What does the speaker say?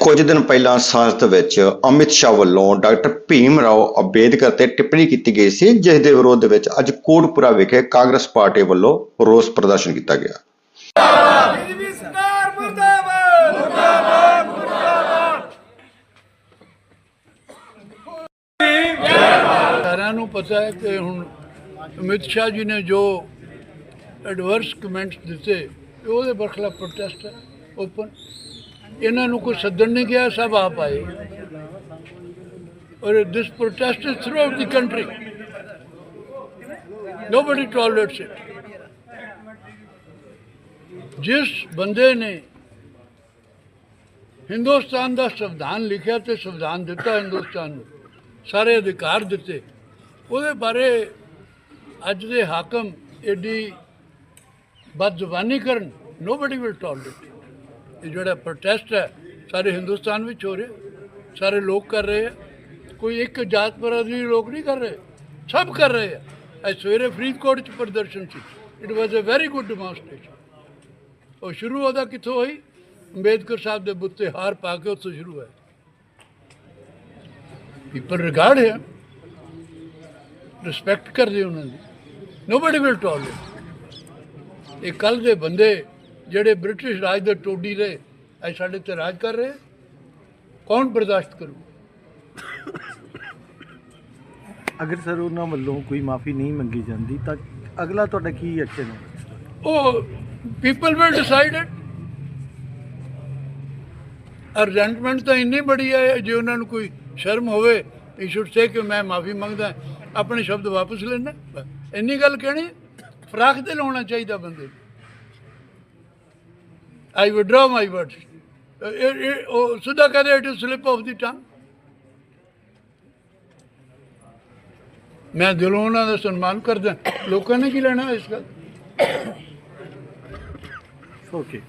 ਕੁਝ ਦਿਨ ਪਹਿਲਾਂ ਸੰਸਦ ਵਿੱਚ ਅਮਿਤ ਸ਼ਾਹ ਵੱਲੋਂ ਡਾਕਟਰ ਭੀਮ ਰਾਓ ਅੰਬੇਦਕਰ ਤੇ ਟਿੱਪਣੀ ਕੀਤੀ ਗਈ ਸੀ, ਜਿਸ ਦੇ ਵਿਰੋਧ ਵਿੱਚ ਅੱਜ ਕੋਟਪੁਰਾ ਵਿਖੇ ਕਾਂਗਰਸ ਪਾਰਟੀ ਵੱਲੋਂ ਰੋਸ ਪ੍ਰਦਰਸ਼ਨ ਕੀਤਾ ਗਿਆ। ਸਾਰਿਆਂ ਨੂੰ ਪਤਾ ਹੈ ਕਿ ਹੁਣ ਅਮਿਤ ਸ਼ਾਹ ਜੀ ਨੇ ਜੋ ਐਡਵਰਸ ਕਮੈਂਟਸ ਦਿੱਤੇ, ਉਹਦੇ ਬਰਖਲਾਫ ਪ੍ਰੋਟੈਸਟ ਹੈ ਓਪਨ ਇਹਨਾਂ ਨੂੰ ਕੋਈ ਸੱਦਣ ਨਹੀਂ ਗਿਆ, ਸਭ ਆਪ ਆਏ। ਔਰ this protest is throughout the country nobody tolerates it ਜਿਸ ਬੰਦੇ ਨੇ ਹਿੰਦੁਸਤਾਨ ਦਾ ਸੰਵਿਧਾਨ ਲਿਖਿਆ ਤੇ ਸੰਵਿਧਾਨ ਦਿੱਤਾ ਹਿੰਦੁਸਤਾਨ ਨੂੰ, ਸਾਰੇ ਅਧਿਕਾਰ ਦਿੱਤੇ, ਉਹਦੇ ਬਾਰੇ ਅੱਜ ਦੇ ਹਾਕਮ ਏਡੀ ਬਦਜ਼ੁਬਾਨੀ ਕਰਨ ਨੋਬਡੀ ਵਿਲ ਟੋਲਰੇਟ ਇਹ ਜਿਹੜਾ ਪ੍ਰੋਟੈਸਟ ਹੈ, ਸਾਰੇ ਹਿੰਦੁਸਤਾਨ ਵਿੱਚ ਹੋ ਰਿਹਾ। ਸਾਰੇ ਲੋਕ ਕਰ ਰਹੇ ਆ। ਕੋਈ ਇੱਕ ਜਾਤ ਪਰਾਧੀ ਲੋਕ ਨਹੀਂ ਕਰ ਰਹੇ। ਸਭ ਕਰ ਰਹੇ ਆ। ਅੱਜ ਸਵੇਰੇ ਫਰੀਦਕੋਟ ਚ ਪ੍ਰਦਰਸ਼ਨ ਸੀ। It was a very good demonstration ਉਹ ਸ਼ੁਰੂ ਉਹਦਾ ਕਿੱਥੋਂ ਹੋਈ? ਅੰਬੇਦਕਰ ਸਾਹਿਬ ਦੇ ਬੁੱਤੇ ਹਾਰ ਪਾ ਕੇ ਉੱਥੋਂ ਸ਼ੁਰੂ ਹੋਇਆ। ਪੀਪਲ ਰਿਗਾਰਡ ਹੈ ਰਿਸਪੈਕਟ ਕਰਦੇ ਉਹਨਾਂ ਦੀ। ਨੋਬਡੀ ਵਿਲ ਟੋਲਰੇਟ ਇਹ ਕੱਲ ਦੇ ਬੰਦੇ ਜਿਹੜੇ ਬ੍ਰਿਟਿਸ਼ ਰਾਜ ਦੇ ਟੋਡੀ ਰਹੇ ਅੱਜ ਸਾਡੇ ਤੇ ਰਾਜ ਕਰ ਰਹੇ ਕੌਣ ਬਰਦਾਸ਼ਤ ਕਰੂ? ਅਗਰ ਸਰ ਉਹਨਾਂ ਵੱਲੋਂ ਕੋਈ ਮਾਫੀ ਨਹੀਂ ਮੰਗੀ ਜਾਂਦੀ ਤਾਂ ਅਗਲਾ ਤੁਹਾਡਾ ਕੀ ਐਕਸ਼ਨ ਹੈ? ਉਹ people will decide it argument ਤਾਂ ਇੰਨੀ ਬੜੀ ਹੈ ਜੇ ਉਹਨਾਂ ਨੂੰ ਕੋਈ ਸ਼ਰਮ ਹੋਵੇ ਹੀ ਸ਼ੁੱਡ ਸੇ ਕਿ ਮੈਂ ਮਾਫੀ ਮੰਗਦਾ ਆਪਣੇ ਸ਼ਬਦ ਵਾਪਸ ਲੈਣਾ ਇੰਨੀ ਗੱਲ ਕਹਿਣੀ ਫਰਾਕ ਤੇ ਲਾਉਣਾ ਚਾਹੀਦਾ ਬੰਦੇ ਆਈ ਵਿਡਰਾ ਮਾਈ ਵਰਡਸ ਇਹ ਉਹ ਸਿੱਧਾ ਕਹਦੇ it is slip of the tongue ਮੈਂ ਦਿਲੋਂ ਉਹਨਾਂ ਦਾ ਸਨਮਾਨ ਕਰਦਾ ਲੋਕਾਂ ਨੇ ਕੀ ਲੈਣਾ ਇਸ ਗੱਲ ਓਕੇ